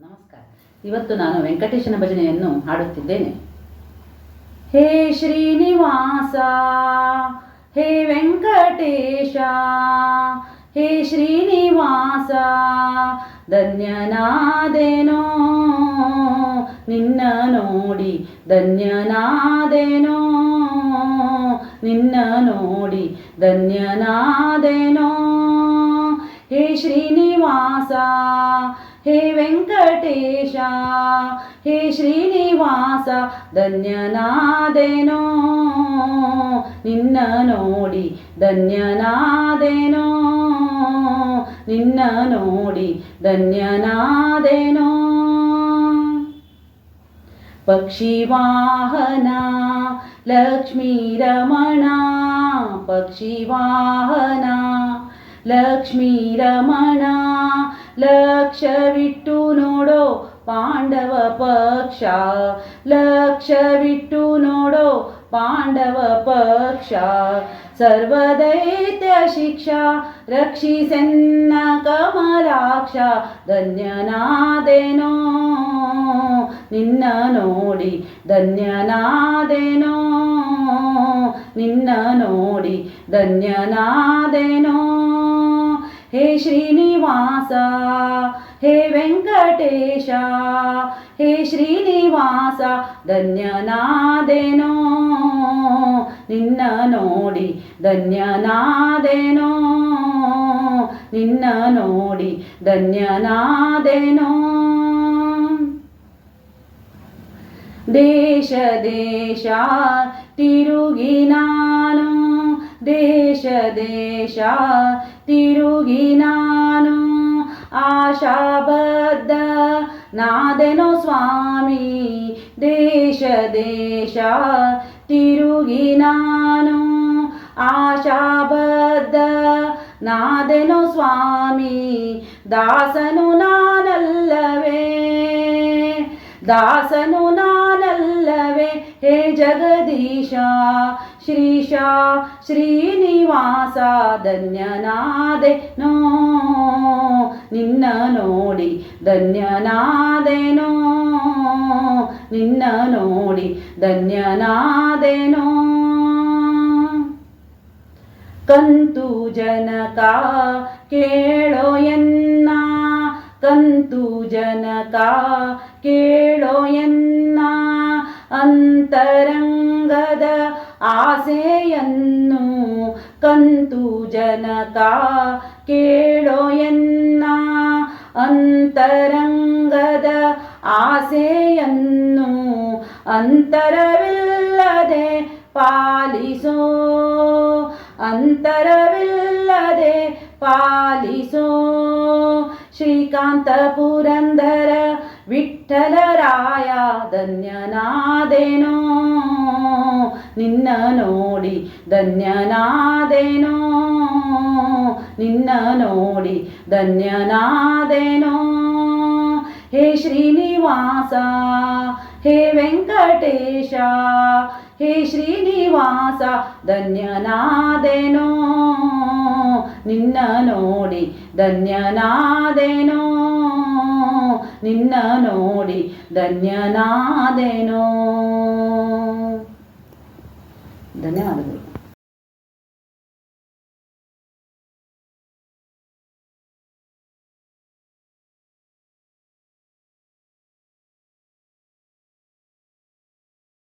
ನಮಸ್ಕಾರ. ಇವತ್ತು ನಾನು ವೆಂಕಟೇಶನ ಭಜನೆಯನ್ನು ಹಾಡುತ್ತಿದ್ದೇನೆ. ಹೇ ಶ್ರೀನಿವಾಸ, ಹೇ ವೆಂಕಟೇಶ, ಹೇ ಶ್ರೀನಿವಾಸ, ಧನ್ಯನಾದೇನೋ, ನಿನ್ನ ನೋಡಿ ಧನ್ಯನಾದೇನೋ, ನಿನ್ನ ನೋಡಿ ಧನ್ಯನಾದೇನೋ. ಹೇ ಶ್ರೀನಿವಾಸ ಹೇ ವೆಂಕಟೇಶ, ಹೇ ಶ್ರೀನಿವಾಸ, ಧನ್ಯನಾದೇನೋ. ನಿನ್ನ ನೋಡಿ ಧನ್ಯನಾದೇನೋ. ನಿನ್ನ ನೋಡಿ ಧನ್ಯನಾದೇನೋ. ಪಕ್ಷಿವಾಹನ ಲಕ್ಷ್ಮೀರಮಣ ಪಕ್ಷಿವಾಹನ ಲಕ್ಷ್ಮೀರಮಣ ಲಕ್ಷವಿಟ್ಟು ನೋಡೋ ಪಾಂಡವ ಪಕ್ಷ ಲಕ್ಷವಿಟ್ಟು ನೋಡೋ ಪಾಂಡವ ಪಕ್ಷ ಸರ್ವದೈತ್ಯ ಶಿಕ್ಷಾ ರಕ್ಷಿಸೆನ್ನ ಕಮಲಾಕ್ಷ ಧನ್ಯನಾದೇನೋ ನಿನ್ನ ನೋಡಿ ಧನ್ಯನಾದೇನೋ ನಿನ್ನ ನೋಡಿ ಧನ್ಯನಾದೇನೋ ಹೇ ಶ್ರೀನಿವಾಸ ಹೇ ವೆಂಕಟೇಶ ಹೇ ಶ್ರೀನಿವಾಸ ಧನ್ಯನಾದೇನೋ ನಿನ್ನ ನೋಡಿ ಧನ್ಯನಾದೇನೋ ನಿನ್ನ ನೋಡಿ ಧನ್ಯನಾದೇನೋ ದೇಶ ದೇಶ ತಿರುಗಿ ನಾನು ದೇಶ ದೇಶ, ತಿರುಗಿ ನಾನು ಆಶಾಬದ್ಧ. ನಾದೆನೋ ಸ್ವಾಮಿ, ದೇಶ ದೇಶ, ತಿರುಗಿ ನಾನು ಆಶಾಬದ್ಧ. ನಾದೆನೋ ಸ್ವಾಮಿ, ದಾಸನು ನಾನಲ್ಲವೇ. ದಾಸನು ನಾನಲ್ಲವೇ? ಹೇ ಜಗದೀಶ, ಶ್ರೀಶ, ಶ್ರೀನಿವಾಸ, ಧನ್ಯನಾದೆ. ನೋ, ನಿನ್ನ ನೋಡಿ ಧನ್ಯನಾದೆನೋ ನಿನ್ನ ನೋಡಿ ಧನ್ಯನಾದೆನೋ ಕಂತು ಜನಕ ಕೇಳೋ ಎನ್ನ ಕಂತು ಜನಕ ಕೇಳೋ ಎನ್ನ ಅಂತರಂಗದ ಆಸೆಯನ್ನು ಕಂತು ಜನಕ ಕೇಳೋ ಎನ್ನ ಅಂತರಂಗದ ಆಸೆಯನ್ನು ಅಂತರವಿಲ್ಲದೆ ಪಾಲಿಸೋ ಅಂತರವಿಲ್ಲದೆ ಪಾಲಿಸೋ ಶ್ರೀಕಾಂತ ಪುರಂದರ ವಿಠಲರಾಯ ಧನ್ಯನಾದೇನೋ ನಿನ್ನ ನೋಡಿ ಧನ್ಯನಾದೇನೋ ನಿನ್ನ ನೋಡಿ ಧನ್ಯನಾದೇನೋ ಹೇ ಶ್ರೀನಿವಾಸ ಹೇ ವೆಂಕಟೇಶ ಹೇ ಶ್ರೀನಿವಾಸ ಧನ್ಯನಾದೇನೋ ನಿನ್ನ ನೋಡಿ ಧನ್ಯನಾದೇನೋ ನಿನ್ನ ನೋಡಿ ಧನ್ಯನಾದೇನೋ ಧನ್ಯವಾದಗಳು